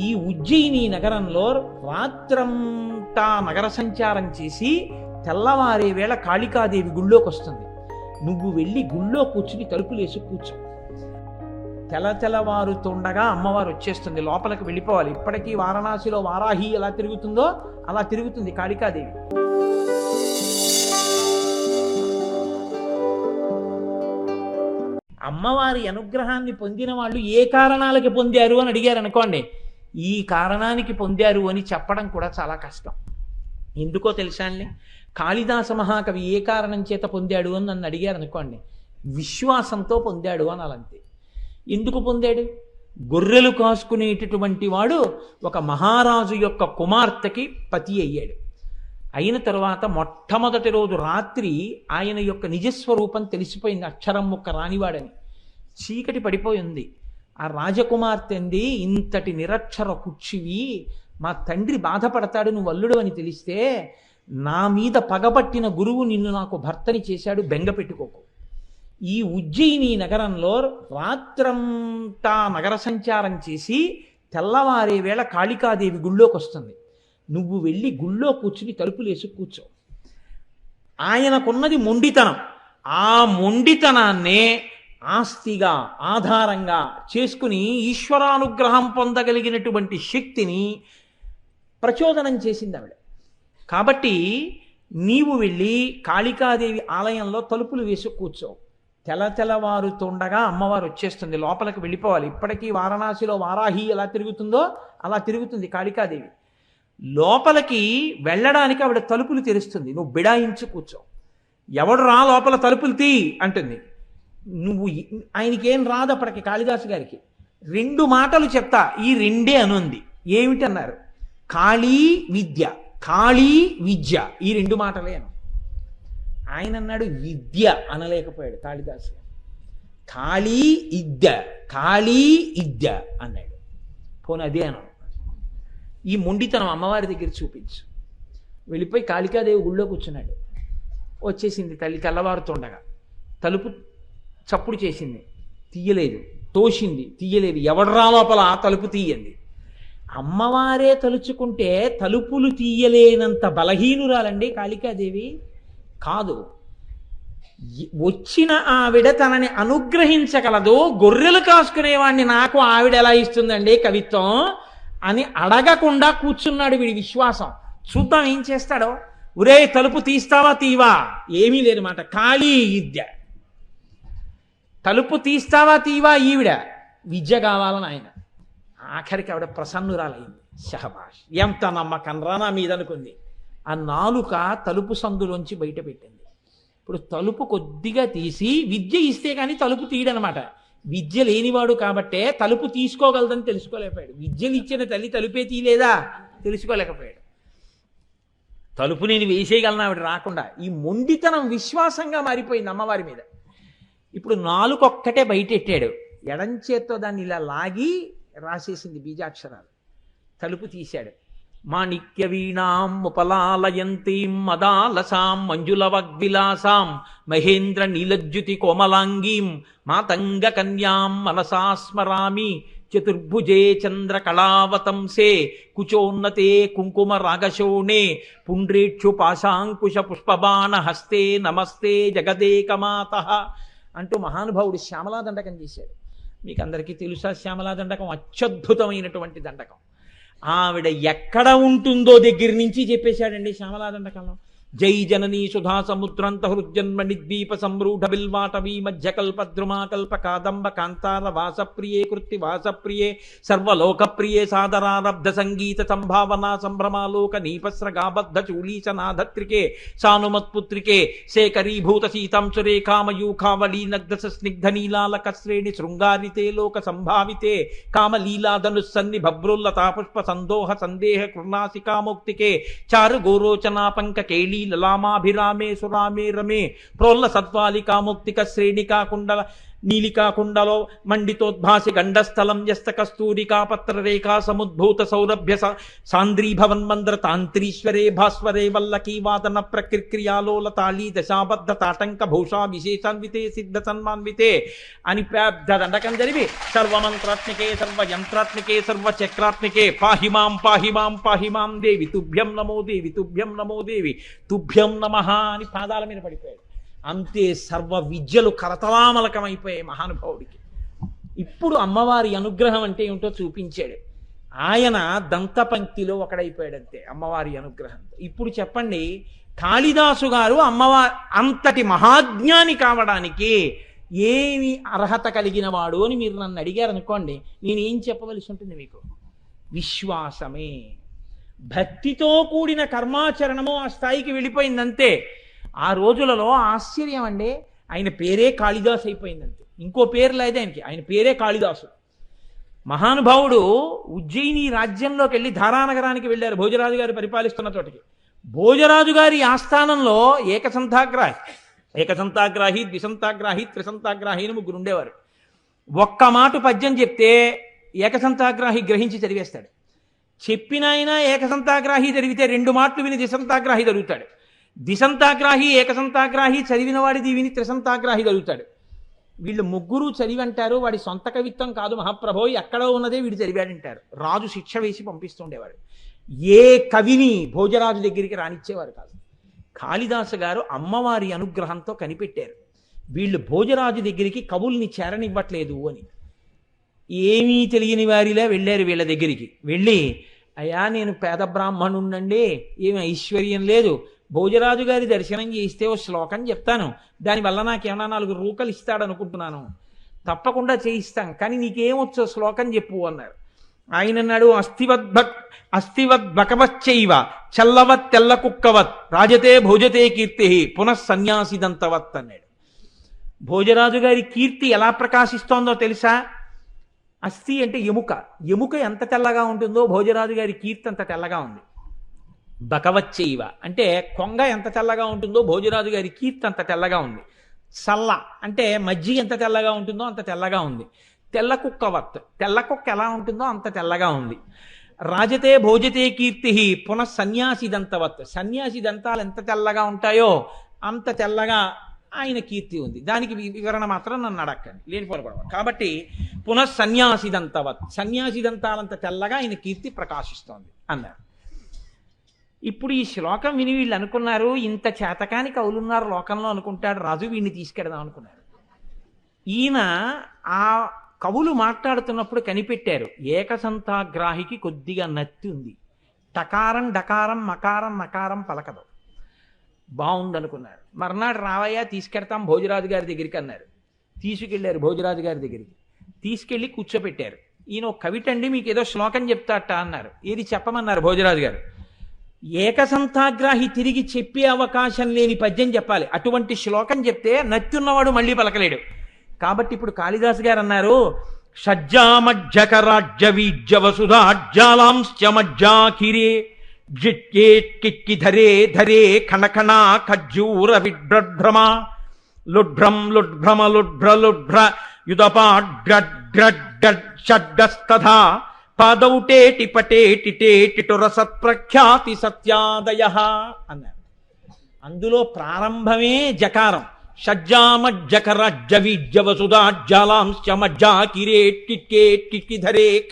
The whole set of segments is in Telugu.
ఈ ఉజ్జయిని నగరంలో రాత్రంతా నగర సంచారం చేసి తెల్లవారే వేళ కాళికాదేవి గుళ్ళోకి వస్తుంది. నువ్వు వెళ్ళి గుళ్ళో కూర్చుని తలుపులేసి కూర్చో. తెల తెల్లవారుతుండగా అమ్మవారు వచ్చేస్తుంది. లోపలికి వెళ్ళిపోవాలి. ఇప్పటికీ వారణాసిలో వారాహి ఎలా తిరుగుతుందో అలా తిరుగుతుంది కాళికాదేవి. అమ్మవారి అనుగ్రహాన్ని పొందిన వాళ్ళు ఏ కారణాలకి పొందారు అని అడిగారు అనుకోండి ఈ కారణానికి పొందారు అని చెప్పడం కూడా చాలా కష్టం. ఎందుకో తెలుసా అండి? కాళిదాస మహాకవి ఏ కారణం చేత పొందాడు అని నన్ను అడిగారు అనుకోండి. విశ్వాసంతో పొందాడు అనాలంతే. ఎందుకు పొందాడు? గొర్రెలు కాసుకునేటటువంటి వాడు ఒక మహారాజు యొక్క కుమార్తెకి పతి అయ్యాడు. అయిన తర్వాత మొట్టమొదటి రోజు రాత్రి ఆయన యొక్క నిజస్వరూపం తెలిసిపోయింది. అక్షరం ముక్క రానివాడని. చీకటి పడిపోయింది ఆ రాజకుమార్తె అంది ఇంతటి నిరక్షర కుచ్చివి మా తండ్రి బాధపడతాడు నువ్వు అల్లుడు అని తెలిస్తే నా మీద పగపట్టిన గురువు నిన్ను నాకు భర్తని చేశాడు బెంగ పెట్టుకోకు. ఈ ఉజ్జయిని నగరంలో రాత్రంతా నగర సంచారం చేసి తెల్లవారే వేళ కాళికాదేవి గుళ్ళోకి వస్తుంది నువ్వు వెళ్ళి గుళ్ళో కూర్చుని తలుపులేసి కూర్చో. ఆయనకున్నది మొండితనం. ఆ మొండితనాన్నే ఆస్తిగా ఆధారంగా చేసుకుని ఈశ్వరానుగ్రహం పొందగలిగినటువంటి శక్తిని ప్రచోదనం చేసింది ఆవిడ. కాబట్టి నీవు వెళ్ళి కాళికాదేవి ఆలయంలో తలుపులు వేసి కూర్చో. తెల తెల్లవారుతుండగా అమ్మవారు వచ్చేస్తుంది. లోపలికి వెళ్ళిపోవాలి. ఇప్పటికీ వారణాసిలో వారాహి ఎలా తిరుగుతుందో అలా తిరుగుతుంది కాళికాదేవి. లోపలికి వెళ్ళడానికి ఆవిడ తలుపులు తెరుస్తుంది. నువ్వు బిడాయించి కూర్చో. ఎవడు రా లోపల తలుపులు తీ అంటుంది. నువ్వు ఆయనకేం రాదు అప్పటికి కాళిదాసు గారికి. రెండు మాటలు చెప్తా ఈ రెండే అనుంది. ఏమిటన్నారు? కాళీ విద్య కాళీ విద్య ఈ రెండు మాటలే అను. ఆయన అన్నాడు విద్య అనలేకపోయాడు కాళిదాసు కాళీ ఇద్య కాళీ ఇద్య అన్నాడు. పోనీ అదే అను. ఈ మొండితనం అమ్మవారి దగ్గర చూపించు. వెళ్ళిపోయి కాళికాదేవి గుళ్ళో కూర్చున్నాడు. వచ్చేసింది తల్లి తెల్లవారుతుండగా. తలుపు చప్పుడు చేసింది. తీయలేదు. తోసింది. తీయలేదు. ఎవడరా లోపల ఆ తలుపు తీయండి అమ్మవారే తలుచుకుంటే తలుపులు తీయలేనంత బలహీనురాలండి కాళికాదేవి. కాదు. వచ్చిన ఆవిడ తనని అనుగ్రహించగలదు గొర్రెలు కాసుకునేవాడిని నాకు ఆవిడ ఎలా ఇస్తుందండి కవిత్వం? అని అడగకుండా కూర్చున్నాడు వీడి విశ్వాసం. చూద్దాం ఏం చేస్తాడో. ఒరే తలుపు తీస్తావా తీవా? ఏమీ లేదు మాట. ఖాళీ విద్య. తలుపు తీస్తావా తీవా ఈవిడ? విద్య కావాలని ఆయన. ఆఖరికి ఆవిడ ప్రసన్నురాలైంది షహబాష్ ఎంత నమ్మకం రా నా మీద అనుకుంది ఆ నాలుక తలుపు సందులోంచి బయట పెట్టింది ఇప్పుడు తలుపు కొద్దిగా తీసి విద్య ఇస్తే కానీ తలుపు తీయడనమాట. విద్య లేనివాడు కాబట్టే తలుపు తీసుకోగలదని తెలుసుకోలేకపోయాడు. విద్యలు ఇచ్చిన తల్లి తలుపే తీయలేదా? తెలుసుకోలేకపోయాడు. తలుపు నేను వేసేయగలను? ఆవిడ రాకుండా. ఈ మొండితనం విశ్వాసంగా మారిపోయింది అమ్మవారి మీద. ఇప్పుడు నాలుగొక్కటే బయటెట్టాడు. ఎడంచేత్తో దాన్ని ఇలా లాగి రాసేసింది బీజాక్షరాలు. తలుపు తీశాడు. మాణిక్య వీణాం ఉపలాలయంతీం మదాలసాం మంజుల వగ్విలాసాం మహేంద్ర నీలజ్యుతి కోమలాంగీం మాతంగ కన్యాం మనసా స్మరామి చతుర్భుజే చంద్ర కళావతంసే కుచోన్నతే కుంకుమ రాగశోణే పుండ్రేక్షు పాశాంకుశ పుష్పబాణ హస్తే నమస్తే జగదేకమాత అంటూ మహానుభావుడు శ్యామలా దండకం చేశాడు. మీకు అందరికీ తెలుసా శ్యామలా దండకం అత్యద్భుతమైనటువంటి దండకం. ఆవిడ ఎక్కడ ఉంటుందో దగ్గర నుంచి చెప్పేశాడండి శ్యామలా దండకంలో. जय जननी सुधा समुद्रंत हृजन्म निद्वीप संरूढ़ बिल्वाटवी मध्य कल्प द्रुमा कल्प कादंब कांतार वास प्रिय कृत्ति वास प्रिय सर्वलोक प्रिय सादरारब्ध संगीत संभावना संभ्रमालोक नीपस्र गाबद्ध चूलीस नाधत्रिके सानुमत्पुत्रिके सेकरी भूत सीतम सुरेखामयूखावली नग्ध स्निग्ध नीलालक श्रेणि श्रृंगारिते लोक संभाविते काम कामलीला धनुसन्नि भब्रुल्लता पुष्प संदोह संदेह कृणासिका मुक्तिके चारु गोरोचना पंक केली లలామాభిరామే సురామే రమే ప్రోల్ల సత్వాలికాముక్తిక శ్రేణికా కుండల నీలికాకుండలో మండితోద్భాసి గండస్థలం యస్త కస్తూరికా పత్రరేఖా సముద్భూత సౌరభ్య సాంద్రీభవన్మంద్ర తాంత్రీశ్వరే భాస్వరే వల్లకీ వాదన ప్రక్రియాలోల తాళీ దశాబద్ధ తాటంక భూషా విశేషాన్వితే సిద్ధ సన్మాన్వితే అని పెద్ద దండకం జరిపి సర్వమంత్రాత్మికే సర్వయంత్రాత్మికే సర్వచక్రాత్మికే పాహిమాం పాహిమాం పాహిమాం దేవి తుభ్యం నమో దేవి తుభ్యం నమో దేవి తుభ్యం నమ అని పాదాల మీద పడిపోయాడు. అంతే సర్వ విద్యలు కరతలామలకమైపోయాయి మహానుభావుడికి. ఇప్పుడు అమ్మవారి అనుగ్రహం అంటే ఏమిటో చూపించాడు. ఆయన దంతపంక్తిలో ఒకడైపోయాడు అంతే అమ్మవారి అనుగ్రహం. ఇప్పుడు చెప్పండి కాళిదాసు గారు అమ్మవారి అంతటి మహాజ్ఞాని కావడానికి ఏమి అర్హత కలిగిన వాడు అని మీరు నన్ను అడిగారు అనుకోండి నేను ఏం చెప్పవలసి ఉంటుంది మీకు? విశ్వాసమే. భక్తితో కూడిన కర్మాచరణము ఆ స్థాయికి వెళ్ళిపోయిందంతే. ఆ రోజులలో ఆశ్చర్యం అండి. ఆయన పేరే కాళిదాసు అయిపోయిందంతే ఇంకో పేరు లేదు ఆయనకి. ఆయన పేరే కాళిదాసు. మహానుభావుడు ఉజ్జయిని రాజ్యంలోకి వెళ్ళి ధారానగరానికి వెళ్ళారు. భోజరాజు గారు పరిపాలిస్తున్న చోటికి. భోజరాజు గారి ఆస్థానంలో ఏకసంతాగ్రాహి ఏకసంతాగ్రాహి ద్విసంతాగ్రాహి త్రిసంతాగ్రాహి అని ముగ్గురు ఉండేవారు. ఒక్క మాట పద్యం చెప్తే ఏకసంతాగ్రాహి గ్రహించి చదివేస్తాడు. చెప్పిన ఆయన ఏకసంతాగ్రాహి జరిగితే రెండు మాటలు విని ద్విసంతాగ్రాహి జరుగుతాడు. ద్విసంతాగ్రాహి ఏకసంతాగ్రాహి చదివిన వాడిది విని త్రిసంతాగ్రాహి కలుగుతాడు. వీళ్ళు ముగ్గురు చదివి అంటారు వాడి సొంత కవిత్వం కాదు మహాప్రభో ఎక్కడో ఉన్నదే వీడు చదివాడంటారు. రాజు శిక్ష వేసి పంపిస్తుండేవాడు. ఏ కవిని భోజరాజు దగ్గరికి రానిచ్చేవారు కాదు. కాళిదాసు గారు అమ్మవారి అనుగ్రహంతో కనిపెట్టారు. వీళ్ళు భోజరాజు దగ్గరికి కవుల్ని చేరనివ్వట్లేదు అని. ఏమీ తెలియని వారిలా వెళ్ళారు వీళ్ళ దగ్గరికి. వెళ్ళి అయ్యా నేను పేద బ్రాహ్మణుండండి ఏమి ఐశ్వర్యం లేదు. భోజరాజు గారి దర్శనం చేస్తే ఓ శ్లోకం చెప్తాను. దానివల్ల నాకేమన్నా నాలుగు రూకలు ఇస్తాడనుకుంటున్నాను. తప్పకుండా చేయిస్తాం కానీ నీకేమొచ్చో శ్లోకం చెప్పు అన్నారు. ఆయన అన్నాడు అస్థివద్భక్ అస్థివద్భకవచ్చైవ చల్లవత్ తెల్ల కుక్కవత్ రాజతే భోజతే కీర్తి పునఃసన్యాసిదంతవత్ అన్నాడు. భోజరాజు గారి కీర్తి ఎలా ప్రకాశిస్తోందో తెలుసా? అస్థి అంటే ఎముక. ఎముక ఎంత తెల్లగా ఉంటుందో భోజరాజు గారి కీర్తి అంత తెల్లగా ఉంది. బకవచ్చైవ. అంటే కొంగ ఎంత తెల్లగా ఉంటుందో భోజరాజు గారి కీర్తి అంత తెల్లగా ఉంది. సల్ల అంటే మజ్జి ఎంత తెల్లగా ఉంటుందో అంత తెల్లగా ఉంది. తెల్ల కుక్క వత్ తెల్ల కుక్క ఎలా ఉంటుందో అంత తెల్లగా ఉంది. రాజతే భోజతే కీర్తి పునః సన్యాసి దంతవత్ సన్యాసి దంతాలు ఎంత తెల్లగా ఉంటాయో అంత తెల్లగా ఆయన కీర్తి ఉంది. దానికి వివరణ మాత్రం నన్ను అడక్కండి లేని పొరపడవ కాబట్టి పునః సన్యాసి దంతవత్ సన్యాసి దంతాలంత తెల్లగా ఆయన కీర్తి ప్రకాశిస్తోంది. అన్నారు. ఇప్పుడు ఈ శ్లోకం విని వీళ్ళు అనుకున్నారు ఇంత చేతకాని కవులున్నారు లోకంలో అనుకుంటాడు రాజు వీడిని తీసుకెడదాం అనుకున్నారు. ఈయన ఆ కవులు మాట్లాడుతున్నప్పుడు కనిపెట్టారు ఏకసంతాగ్రాహికి కొద్దిగా నత్తి ఉంది. టకారం డకారం మకారం నకారం పలకదు. బాగుందనుకున్నారు మర్నాడు రావయ్యా తీసుకెడతాం భోజరాజు గారి దగ్గరికి అన్నారు. తీసుకెళ్ళారు భోజరాజు గారి దగ్గరికి. తీసుకెళ్ళి కూర్చోపెట్టారు. ఈయన ఒక కవిటండి మీకు ఏదో శ్లోకం చెప్తాట అన్నారు. ఏది చెప్పమన్నారు భోజరాజు గారు? ఏకసంతాగ్రాహి తిరిగి చెప్పే అవకాశం లేని పద్యం చెప్పాలి. అటువంటి శ్లోకం చెప్తే నచ్చున్నవాడు మళ్ళీ పలకలేడు. కాబట్టి ఇప్పుడు కాళిదాసు గారు అన్నారు షజ్జామజ్జకరాజ్య వీజ్య వసుధాజ్జాలాంశ్చ మజ్జాకిరే ధరే ధరే ఖణఖణ ఖజ్జూర విడ్భ్రమ లుడ్భ్రం లుడ్భ్రమ లుడ్భ్ర లుడ్భ్ర షడ్డస్తథా పదౌటేటి పటేటి టేటిటు రసత్ప్రఖ్యాతి సత్యాదయ. అన్నారు. అందులో ప్రారంభమే జకారం. షజ్జామజ్జకరజ్జ వీజ్య వసుధాజ్జాలాంశ్చ ధరే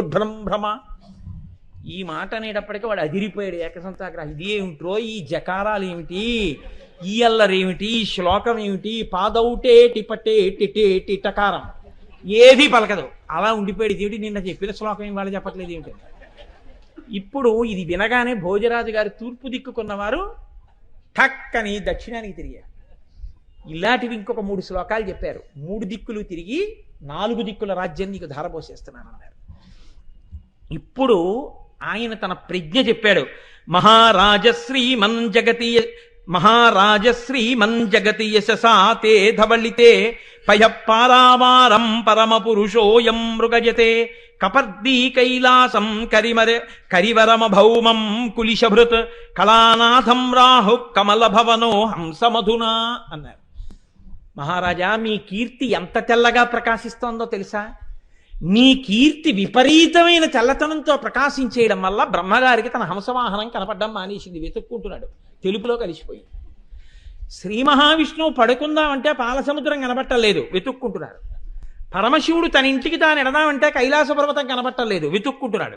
భ్రమ. ఈ మాట అనేటప్పటికీ వాడు అదిరిపోయాడు ఏకసంతాగ్రహ ఇదేమిట్రో ఈ జకారాలు ఏమిటి? ఈ అల్లరేమిటి? ఈ శ్లోకం ఏమిటి? పాదౌటే టిపటే టిటే టిటకారం ఏది పలకదు. అలా ఉండిపోయాడు ఇదేమిటి నిన్న చెప్పిన శ్లోకం ఇవాళ చెప్పట్లేదు ఏమిటి? ఇప్పుడు ఇది వినగానే భోజరాజు గారు తూర్పు దిక్కుకున్నవారు టక్కని దక్షిణానికి తిరిగారు. ఇలాంటివి ఇంకొక మూడు శ్లోకాలు చెప్పారు. మూడు దిక్కులు తిరిగి నాలుగు దిక్కుల రాజ్యం నీకు ధారపోసేస్తున్నానన్నారు ఇప్పుడు ఆయన తన ప్రజ్ఞ చెప్పాడు. మహారాజశ్రీ మన్ జగతి మహారాజశ్రీ జగతి యశసా తే ధవళితే పయ పారావారం పరమ పురుషోయం మృగజతే కపర్దీ కైలాసం కరిమర కరివరమ భౌమం కులిశభృత్ కళానాథం రాహు కమల భవనో హంసమధునా అన్నారు. మహారాజా మీ కీర్తి ఎంత తెల్లగా ప్రకాశిస్తోందో తెలుసా? నీ కీర్తి విపరీతమైన చల్లతనంతో ప్రకాశించేయడం వల్ల బ్రహ్మగారికి తన హంసవాహనం కనపడడం మానేసింది వెతుక్కుంటున్నాడు. తెలుపులో కలిసిపోయింది. శ్రీ మహావిష్ణువు పడుకుందామంటే పాలసముద్రం కనబట్టలేదు వెతుక్కుంటున్నాడు. పరమశివుడు తన ఇంటికి తాను ఎడదామంటే కైలాస పర్వతం కనబట్టలేదు వెతుక్కుంటున్నాడు.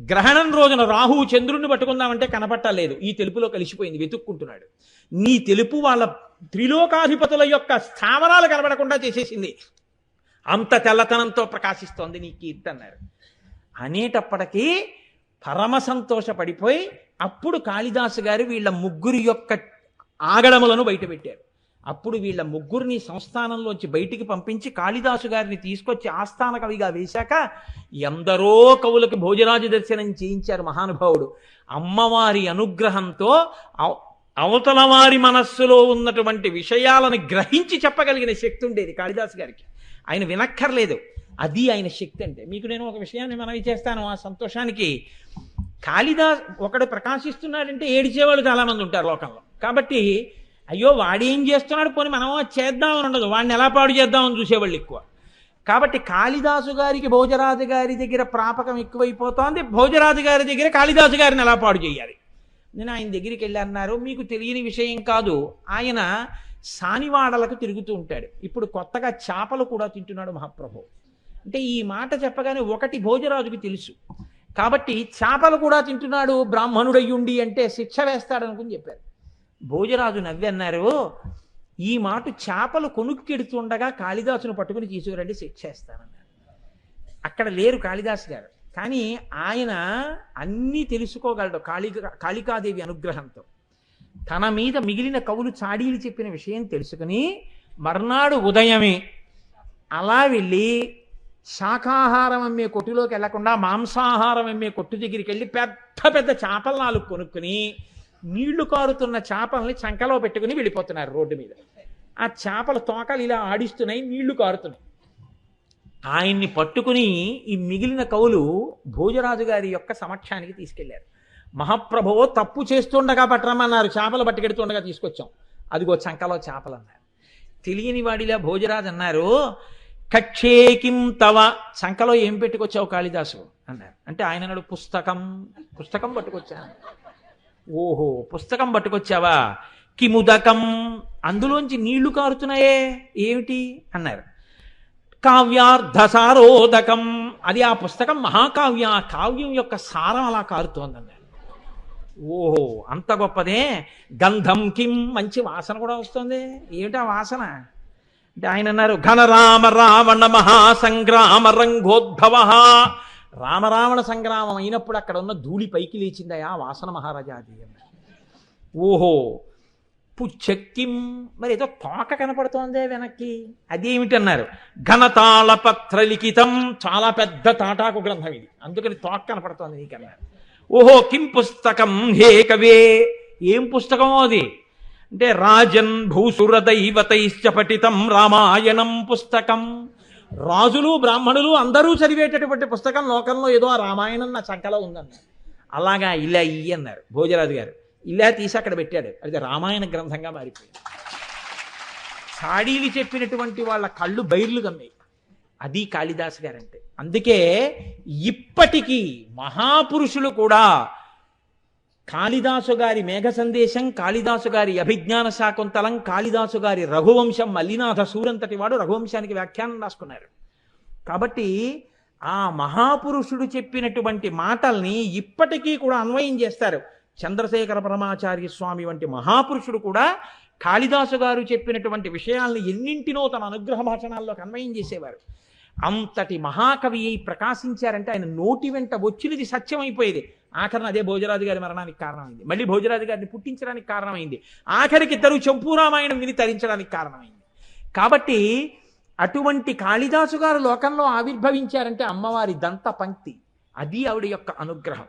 గ్రహణం రోజున రాహువు చంద్రుణ్ణి పట్టుకుందామంటే కనబట్టలేదు ఈ తెలుపులో కలిసిపోయింది వెతుక్కుంటున్నాడు. నీ తెలుపు వాళ్ళ త్రిలోకాధిపతుల యొక్క స్థావరాలు కనబడకుండా చేసేసింది. అంత తెల్లతనంతో ప్రకాశిస్తోంది నీ కీర్తి అన్నారు. అనేటప్పటికీ పరమ సంతోషపడిపోయి అప్పుడు కాళిదాసు గారు వీళ్ళ ముగ్గురి యొక్క ఆగడములను బయటపెట్టారు. అప్పుడు వీళ్ళ ముగ్గురిని సంస్థానంలోంచి బయటికి పంపించి కాళిదాసు గారిని తీసుకొచ్చి ఆస్థాన కవిగా వేశాక ఎందరో కవులకు భోజరాజు దర్శనం చేయించారు మహానుభావుడు. అమ్మవారి అనుగ్రహంతో అవతల వారి మనస్సులో ఉన్నటువంటి విషయాలను గ్రహించి చెప్పగలిగిన శక్తి ఉండేది కాళిదాసు గారికి. ఆయన వినక్కర్లేదు. అది ఆయన శక్తి అంటే. మీకు నేను ఒక విషయాన్ని మనవి చేస్తాను. ఆ సంతోషానికి కాళిదాస్ ఒకడు ప్రకాశిస్తున్నాడంటే ఏడిచేవాళ్ళు చాలామంది ఉంటారు లోకంలో. కాబట్టి అయ్యో వాడేం చేస్తున్నాడు? పోనీ మనం చేద్దామని ఉండదు. వాడిని ఎలా పాడు చేద్దామని చూసేవాళ్ళు ఎక్కువ. కాబట్టి కాళిదాసు గారికి భోజరాజు గారి దగ్గర ప్రాపకం ఎక్కువైపోతోంది. భోజరాజు గారి దగ్గర కాళిదాసు గారిని ఎలా పాడు చేయాలి? నేను ఆయన దగ్గరికి వెళ్ళి అన్నారు మీకు తెలియని విషయం కాదు. ఆయన సానివాడలకు తిరుగుతూ ఉంటాడు. ఇప్పుడు కొత్తగా చేపలు కూడా తింటున్నాడు మహాప్రభు. అంటే ఈ మాట చెప్పగానే ఒకటి భోజరాజుకి తెలుసు. కాబట్టి చేపలు కూడా తింటున్నాడు బ్రాహ్మణుడయ్యుండి అంటే శిక్ష వేస్తాడనుకుని చెప్పారు. భోజరాజు నవ్వన్నారు ఈ మాట చేపలు కొనుక్కెడుతుండగా కాళిదాసును పట్టుకుని తీసుకురండి శిక్ష వేస్తానన్నారు. అక్కడ లేరు కాళిదాసు గారు. కానీ ఆయన అన్నీ తెలుసుకోగలడు కాళి కాళికాదేవి అనుగ్రహంతో. తన మీద మిగిలిన కవులు చాడీలు చెప్పిన విషయం తెలుసుకుని మర్నాడు ఉదయమే అలా వెళ్ళి శాకాహారం అమ్మే కొట్టులోకి వెళ్ళకుండా మాంసాహారం అమ్మే కొట్టు దగ్గరికి వెళ్ళి పెద్ద పెద్ద చేపల నాలుగు కొనుక్కుని నీళ్ళు కారుతున్న చేపల్ని చంకలో పెట్టుకుని వెళ్ళిపోతున్నారు రోడ్డు మీద. ఆ చేపల తోకలు ఇలా ఆడిస్తున్నాయి నీళ్ళు కారుతున్నాయి. ఆయన్ని పట్టుకుని ఈ మిగిలిన కవులు భోజరాజు గారి యొక్క సమక్షానికి తీసుకెళ్ళారు. మహాప్రభువు తప్పు చేస్తుండగా పట్టరమన్నారు చేపలు పట్టుకెడుతుండగా తీసుకొచ్చాం. అదిగో చంకలో చేపలు అన్నారు తెలియని వాడిలా భోజరాజు అన్నారు కక్షేకిం తవ. సంకలో ఏం పెట్టుకొచ్చావు కాళిదాసు? అన్నారు. అంటే ఆయన అన్నాడు పుస్తకం పుస్తకం పట్టుకొచ్చాను ఓహో పుస్తకం పట్టుకొచ్చావా? కిముదకం. అందులోంచి నీళ్ళు కారుతున్నాయే. ఏమిటి? అన్నారు. కావ్యార్థసారోదకం అది ఆ పుస్తకం మహాకావ్య కావ్యం యొక్క సారం అలా కారుతోందన్నారు ఓహో అంత గొప్పదే. గంధం కిం. మంచి వాసన కూడా వస్తుంది. ఏమిటా వాసన? ఆయన అన్నారు ఘనరామ రావణ మహాసంగ్రామ రంగోద్భవ. రామరావణ సంగ్రామం అయినప్పుడు అక్కడ ఉన్న ధూళి పైకి లేచిందయా వాసన మహారాజాది ఓహో పుచ్చక్కిం మరి ఏదో తోక కనపడుతోందే వెనక్కి. అదేమిటన్నారు? ఘనతాళపత్ర లిఖితం చాలా పెద్ద తాటాకు గ్రంథం ఇది. అందుకని తోక కనపడుతోంది నీకన్నారు ఓహో కిం పుస్తకం హే కవే. ఏం పుస్తకమో అది? అంటే రాజన్ భూసుర దైవతైశ్చ పఠితం రామాయణం పుస్తకం. రాజులు బ్రాహ్మణులు అందరూ చదివేటటువంటి పుస్తకం లోకంలో ఏదో ఆ రామాయణం నా చక్కలో ఉందన్నారు. అలాగా ఇలా ఇయ్యి అన్నారు భోజరాజు గారు. ఇలా తీసి అక్కడ పెట్టాడు. అది రామాయణ గ్రంథంగా మారిపోయింది. సాడీలు చెప్పినటువంటి వాళ్ళ కళ్ళు బైర్లు కమ్మాయి. అది కాళిదాసు గారంటే. అందుకే ఇప్పటికీ మహాపురుషులు కూడా కాళిదాసు గారి మేఘ సందేశం కాళిదాసు గారి అభిజ్ఞాన శాకుంతలం కాళిదాసు గారి రఘువంశం మల్లినాథ సూరంతటి వాడు రఘువంశానికి వ్యాఖ్యానం రాసుకున్నారు. కాబట్టి ఆ మహాపురుషుడు చెప్పినటువంటి మాటల్ని ఇప్పటికీ కూడా అన్వయం చేస్తారు. చంద్రశేఖర పరమాచార్య స్వామి వంటి మహాపురుషుడు కూడా కాళిదాసు గారు చెప్పినటువంటి విషయాల్ని ఎన్నింటినో తన అనుగ్రహ భాషణాల్లోకి అన్వయం చేసేవారు. అంతటి మహాకవి అయి ప్రకాశించారంటే ఆయన నోటి వెంట వచ్చినది సత్యమైపోయేది. ఆఖరణ అదే భోజరాజు గారి మరణానికి కారణమైంది. మళ్ళీ భోజరాజు గారిని పుట్టించడానికి కారణమైంది. ఆఖరికి ఇద్దరు చంపూరామాయణం విని తరించడానికి కారణమైంది. కాబట్టి అటువంటి కాళిదాసు గారు లోకంలో ఆవిర్భవించారంటే అమ్మవారి దంత పంక్తి అది ఆవిడ యొక్క అనుగ్రహం.